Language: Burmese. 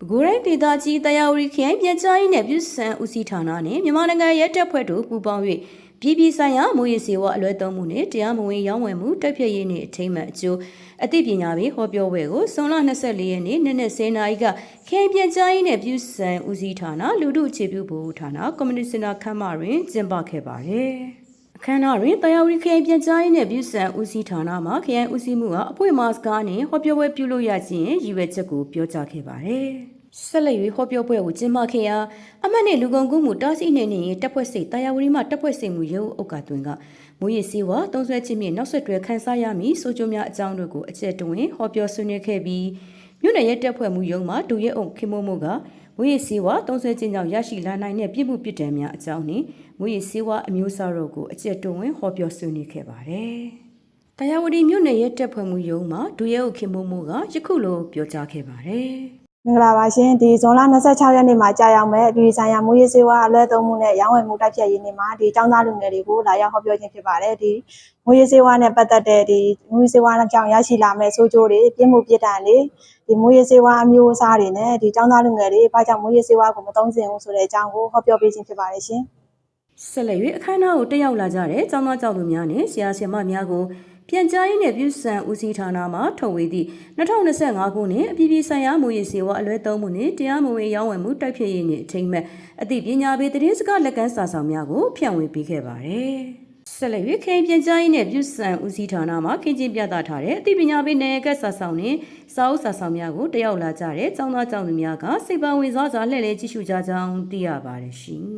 ပဲခူးတိုင်းဒေသကြီးတရားဝတီခရိုင်ပြန်ကြားရေးနဲ့ပြည်စံဦးစီးဌာနနဲ့မြန်မာနိုင်ငံရဲတပ်ဖွဲ့တို့ပူးပေါင်း၍ပြည်ပြည်ဆိုင်ရာမူရည်စေဝါအလွဲသုံးမှုနဲ့တရားမဝင်ရောင်းဝယ်မှုတိုက်ဖျက်ရေးနှင့်အထိမ်းအမှတ်အကျိုးအသိပညာပေးဟောပြောပွဲကိုဇွန်လ24ရက်နေ့နေ့နဲ့10နာရီကခရိုင်ပြန်ကြားရေးနဲ့ပြည်စံဦးစီးဌာနလူထုအခြေပြုဘူဌာနကွန်မြူနတီစင်တာခမ်းမတွင်ကျင်းပခဲ့ပါတယ်။အ ခမ်းအနားတွင်တရားဝတီခရိုင်ပြန်ကြားရေးနဲ့ပြည်စံဦးစီးဌာနမှခရိုင်ဦးစီးမှုကအပွင့်မာစကားနဲ့ဟောပြောပွဲပြုလုပ်ရခြင်းရည်ရွယ်ချက်ကိုပြောကြားခဲ့ပါတယ်။ဆက်လက်၍ဟောပြောပွဲကိုကျင်းပခဲ့ရာအမတ်နဲ့လူကုန်ကူးမှုတားဆီးနေနေရင်တပ်ဖွဲ့စိတ်တရားဝတီမှတပ်ဖွဲ့စိတ်မှုရုပ်ဥက္ကတွင်ကမူရည်စည်းဝါတုံးဆွဲခြင်းဖြင့်နောက်ဆက်တွဲခန်းစားရမည်ဆိုကြများအကြောင်းတို့ကိုအကျက်တွင်ဟောပြောဆွေးနွေးခဲ့ပြီး မြို့နယ်ရဲတပ်ဖွဲ့မှုရုံးမှဒူရဲအုပ်ခင်မိုးမိုးကမူရည်စည်းဝါတုံးဆွဲခြင်းကြောင့်ရရှိလာနိုင်တဲ့ပြစ်မှုပြစ်ဒဏ်များအကြောင်းနှင့်မူရည်စည်းဝါအမျိုးအစားတို့ကိုအကျက်တွင်ဟောပြောဆွေးနွေးခဲ့ပါတယ်။တရားဝတီမြို့နယ်ရဲတပ်ဖွဲ့မှုရုံးမှာဒူရဲအုပ်ခင်မိုးမိုးကယခုလိုပြောကြားခဲ့ပါတယ်။ မင်္ဂလာပါရှင်ဒီဇွန်လ26ရက်နေ့မှာကြာရောက်မဲ့အပြည်ပြည်ဆိုင်ရာမူရေးစေဝါအလွဲသုံးမှုနဲ့ရောင်းဝယ်မှုတိုက်ဖျက်ရေးနေ့မှာဒီចောင်းသားလူငယ်တွေကိုလာရောက်ဟောပြောခြင်းဖြစ်ပါတယ်ဒီမူရေးစေဝါနဲ့ပတ်သက်တဲ့ဒီမူရေးစေဝါကြောင့်ရရှိလာမဲ့ဆိုးကျိုးတွေပြစ်မှုပြစ်ဒဏ်တွေဒီမူရေးစေဝါအမျိုးအစားတွေနဲ့ဒီចောင်းသားလူငယ်တွေဘာကြောင့်မူရေးစေဝါကိုမသုံးစင်ဘူးဆိုတဲ့အကြောင်းကိုဟောပြောပေးခြင်းဖြစ်ပါတယ်ရှင်ဆက်လက်၍အခမ်းအနားကိုတက်ရောက်လာကြတဲ့ကျောင်းသားကျောင်းသူများနဲ့ဆရာဆရာမများကို ပြန်ကြားရေးနဲ့ပြုစံဦးစီးဌာနမှထုတ်ဝေသည့်2025ခုနှစ်အပြည်ပြည်ဆိုင်ရာမူရည်စေဝါအလွဲသုံးမှုနှင့်တရားမဝင်ရောင်းဝယ်မှုတိုက်ဖျက်ရေးနှင့်အထိမ်းအမှတ်အသိပညာပေးသတင်းစကားလက်ကမ်းစာဆောင်များကိုဖြန့်ဝေပေးခဲ့ပါတယ်။ဆက်လက်၍ခိုင်ပြန်ကြားရေးနဲ့ပြုစံဦးစီးဌာနမှခင်းကျင်းပြသထားတဲ့အသိပညာပေးနယ်ကစာဆောင်နှင့်စာအုပ်စာဆောင်များကိုတက်ရောက်လာကြတဲ့ကျောင်းသားကျောင်းသူများကစိတ်ပါဝင်စားစွာလှည့်လည်ကြည့်ရှုကြကြောင်းသိရပါတယ်ရှင်။